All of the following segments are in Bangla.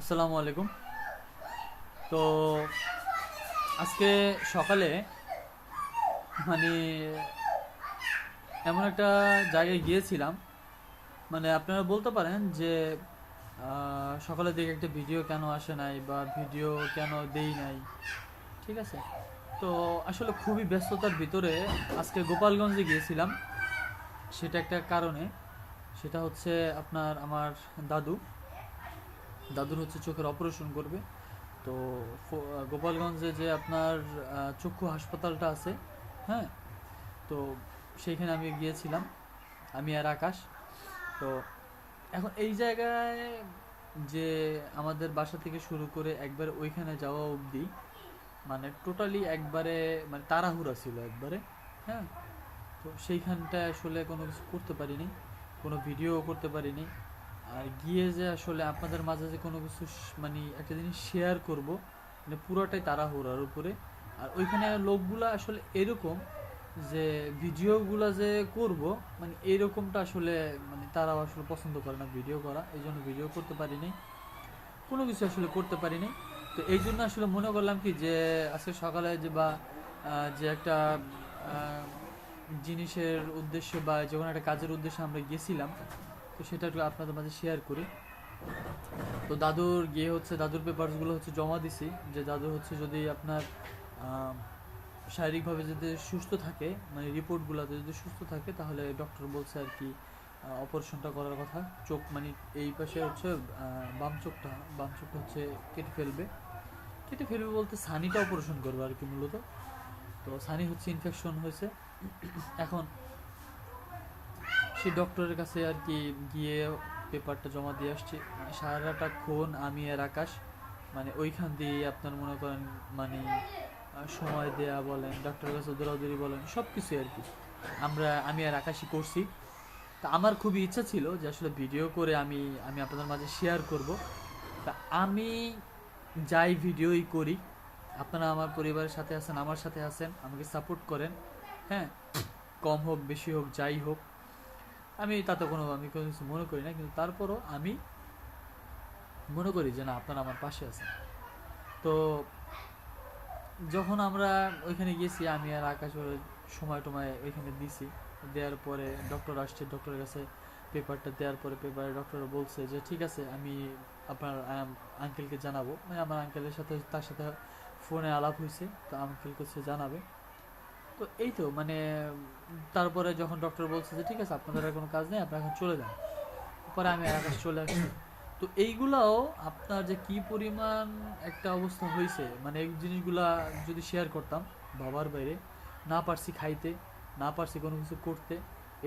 আসসালামু আলাইকুম। তো আজকে সকালে মানে এমন একটা জায়গায় গিয়েছিলাম। মানে আপনারা বলতে পারেন যে সকালের দিকে একটা ভিডিও কেন আসে নাই বা ভিডিও কেন দেই নাই, ঠিক আছে? তো আসলে খুবই ব্যস্ততার ভিতরে আজকে গোপালগঞ্জে গিয়েছিলাম। সেটা একটা কারণে, সেটা হচ্ছে আপনার আমার দাদু। দাদুর হচ্ছে চোখের অপারেশন করবে। তো গোপালগঞ্জে যে আপনার চক্ষু হাসপাতালটা আছে হ্যাঁ? তো সেইখানে আমি গিয়েছিলাম, আমি আর আকাশ। তো এখন এই জায়গায় যে আমাদের বাসা থেকে শুরু করে একবার ওইখানে যাওয়া অবধি মানে টোটালি একবারে মানে তাড়াহুড়া ছিল একবারে হ্যাঁ? তো সেইখানটায় আসলে কোনো কিছু করতে পারিনি, কোনো ভিডিও করতে পারিনি। আর গিয়ে যে আসলে আপনাদের মাঝে যে কোনো কিছু মানে একটা জিনিস শেয়ার করব মানে পুরোটাই তাড়াহুড়ার উপরে। আর ওইখানে লোকগুলা আসলে এরকম যে ভিডিওগুলো যে করব মানে এরকমটা আসলে মানে তারাও আসলে পছন্দ করে না ভিডিও করা। এই জন্য ভিডিও করতে পারিনি কোনো কিছু আসলে করতে পারিনি তো এই জন্য আসলে মনে করলাম কি যে, আজকে সকালে যে বা যে একটা জিনিসের উদ্দেশ্যে বা যে কোনো একটা কাজের উদ্দেশ্যে আমরা গেছিলাম তো সেটা একটু আপনাদের মাঝে শেয়ার করি। তো দাদুর গিয়ে হচ্ছে, দাদুর পেপারসগুলো হচ্ছে জমা দিছি, যে দাদু হচ্ছে যদি আপনার শারীরিকভাবে যদি সুস্থ থাকে মানে রিপোর্টগুলোতে যদি সুস্থ থাকে, তাহলে ডক্টর বলছে আর কি অপারেশনটা করার কথা। চোখ মানে এই পাশে হচ্ছে বাম চোখটা বাম চোখটা হচ্ছে কেটে ফেলবে। কেটে ফেলবে বলতে সানিটা অপারেশন করবে আর কি মূলত। তো সানি হচ্ছে ইনফেকশন হয়েছে। এখন সেই ডক্টরের কাছে আর কি গিয়ে পেপারটা জমা দিয়ে আসছি। সারাটা ক্ষণ আমি আর আকাশ। মানে ওইখান দিয়ে আপনার মনে করেন মানে সময় দেয়া বলেন ডক্টরের কাছে দৌড়াদৌড়ি বলেন সব কিছুই আর কি। আমরা, আমি আর আকাশই করছি। তা আমার খুবই ইচ্ছা ছিল যে আসলে ভিডিও করে আমি আমি আপনাদের মাঝে শেয়ার করব। তা আমি যাই ভিডিওই করি, আপনারা আমার পরিবারের সাথে আছেন, আমার সাথে আছেন, আমাকে সাপোর্ট করেন। হ্যাঁ কম হোক, বেশি হোক, যাই হোক। আমি তাতে কোনো, আমি কোনো কিছু মনে করি না, কিন্তু তারপরও আমি মনে করি যে না, আপনারা আমার পাশে আছেন। তো যখন আমরা ওইখানে গেছি, আমি আর আকাশ সময় টময় ওইখানে দিছি। দেওয়ার পরে ডক্টর আসছে ডক্টরের কাছে পেপারটা দেওয়ার পরে পেপারে ডক্টর বলছে যে, ঠিক আছে, আমি আপনার আঙ্কেলকে জানাব। মানে আমার আঙ্কেলের সাথে, তার সাথে ফোনে আলাপ হয়েছে, তো আঙ্কেলকে সে জানাবে। তো এই তো মানে তারপরে যখন ডক্টর বলছে যে, ঠিক আছে, আপনাদের আর কোনো কাজ নেই আপনারা এখন চলে যান। পরে আমি আকাশ চলে আসছি তো এইগুলাও আপনার যে কি পরিমাণ একটা অবস্থা হয়েছে মানে এই জিনিসগুলা যদি শেয়ার করতাম বাবার বাইরে, না পারছি খাইতে, না পারছি কোনো কিছু করতে,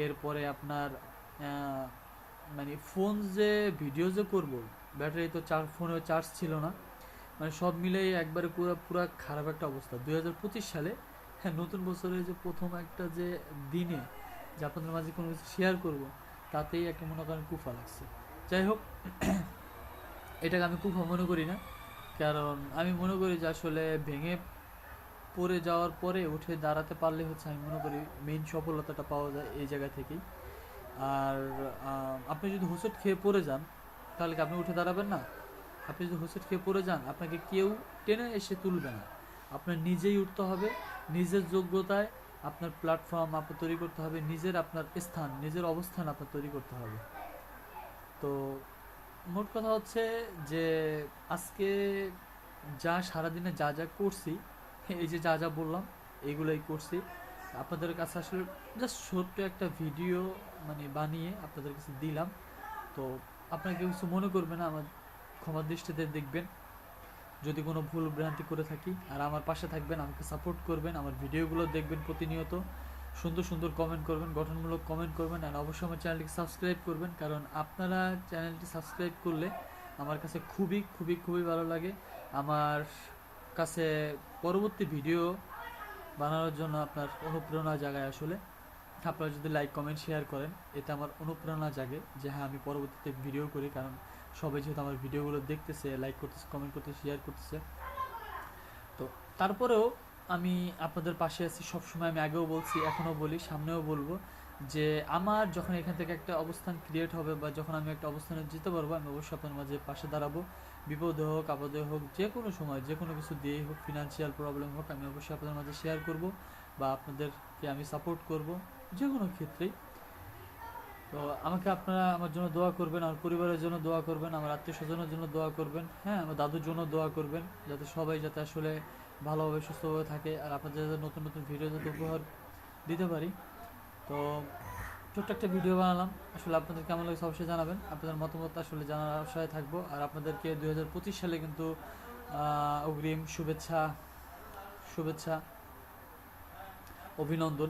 এরপরে আপনার মানে ফোন যে ভিডিও যে করব, ব্যাটারি তো চার ফোনে চার্জ ছিল না মানে সব মিলেই একবারে পুরো পুরো খারাপ একটা অবস্থা। দু হাজার পঁচিশ সালে নতুন বছরের যে প্রথম একটা যে দিনে যে আপনাদের মাঝে কোনো কিছু শেয়ার করব, তাতেই একটা মনে করেন কুফা লাগছে। যাই হোক, এটাকে আমি কুফা মনে করি না। কারণ আমি মনে করি যে আসলে ভেঙে পড়ে যাওয়ার পরে উঠে দাঁড়াতে পারলে হচ্ছে, আমি মনে করি মেইন সফলতাটা পাওয়া যায় এই জায়গা থেকেই। আর আপনি যদি হোসেট খেয়ে পড়ে যান, তাহলে কি আপনি উঠে দাঁড়াবেন না? আপনি যদি হোসেট খেয়ে পড়ে যান, আপনাকে কেউ টেনে এসে তুলবে না। আপনার নিজেই উঠতে হবে, নিজের যোগ্যতায় আপনার প্ল্যাটফর্ম আপনার তৈরি করতে হবে, নিজের আপনার স্থান, নিজের অবস্থান আপনার তৈরি করতে হবে। তো মোট কথা হচ্ছে যে আজকে যা সারাদিনে যা যা করছি, এই যে যা যা বললাম এইগুলোই করছি। আপনাদের কাছে আসলে জাস্ট ছোট্ট একটা ভিডিও মানে বানিয়ে আপনাদের কাছে দিলাম। তো আপনাকে কিছু মনে করবেন না, আমার ক্ষমা দৃষ্টিতে দেখবেন। যদি কোনো ভুল ভ্রান্তি করে থাকি, আর আমার পাশে থাকবেন, আমাকে সাপোর্ট করবেন, আমার ভিডিওগুলো দেখবেন প্রতিনিয়ত, সুন্দর সুন্দর কমেন্ট করবেন, গঠনমূলক কমেন্ট করবেন আর অবশ্যই আমার চ্যানেলটিকে সাবস্ক্রাইব করবেন, কারণ আপনারা চ্যানেলটি সাবস্ক্রাইব করলে আমার কাছে খুবই খুবই খুবই ভালো লাগে। আমার কাছে পরবর্তী ভিডিও বানানোর জন্য আপনার অনুপ্রেরণা জায়গায় আসলে। আপনারা যদি লাইক কমেন্ট শেয়ার করেন, এতে আমার অনুপ্রেরণা জাগে যে হ্যাঁ আমি পরবর্তীতে ভিডিও করি, কারণ সবাই যেহেতু আমার ভিডিওগুলো দেখতেছে লাইক করতেছে কমেন্ট করতেছে শেয়ার করতেছে। তো তারপরেও আমি আপনাদের পাশে আছি, সবসময় আমি আগেও বলছি, এখনও বলি, সামনেও বলব যে আমার যখন এখান থেকে একটা অবস্থান ক্রিয়েট হবে বা যখন আমি একটা অবস্থানে যেতে পারব, আমি অবশ্যই আপনার মাঝে পাশে দাঁড়াবো। বিপদে হোক, আপদে হোক, যে কোনো সময়, যে কোনো কিছু দিয়েই হোক ফিনান্সিয়াল প্রবলেম হোক, আমি অবশ্যই আপনাদের মাঝে শেয়ার করব বা আপনাদেরকে আমি সাপোর্ট করব। যে কোনো ক্ষেত্রেই। তো আমাকে আপনারা আমার জন্য দোয়া করবেন, আমার পরিবারের জন্য দোয়া করবেন, আমার আত্মীয় স্বজনের জন্য দোয়া করবেন হ্যাঁ আমার দাদুর জন্য দোয়া করবেন, যাতে সবাই যাতে আসলে ভালোভাবে, সুস্থভাবে থাকে আর আপনাদের যাতে নতুন নতুন ভিডিও যাতে উপহার দিতে পারি। তো ছোট্ট একটা ভিডিও বানালাম। আসলে আপনাদের কেমন লাগছে অবশ্যই জানাবেন। আপনাদের মতামত আসলে জানার আশায় থাকব। আর আপনাদেরকে দু হাজার পঁচিশ সালে কিন্তু অগ্রিম শুভেচ্ছা শুভেচ্ছা, অভিনন্দন।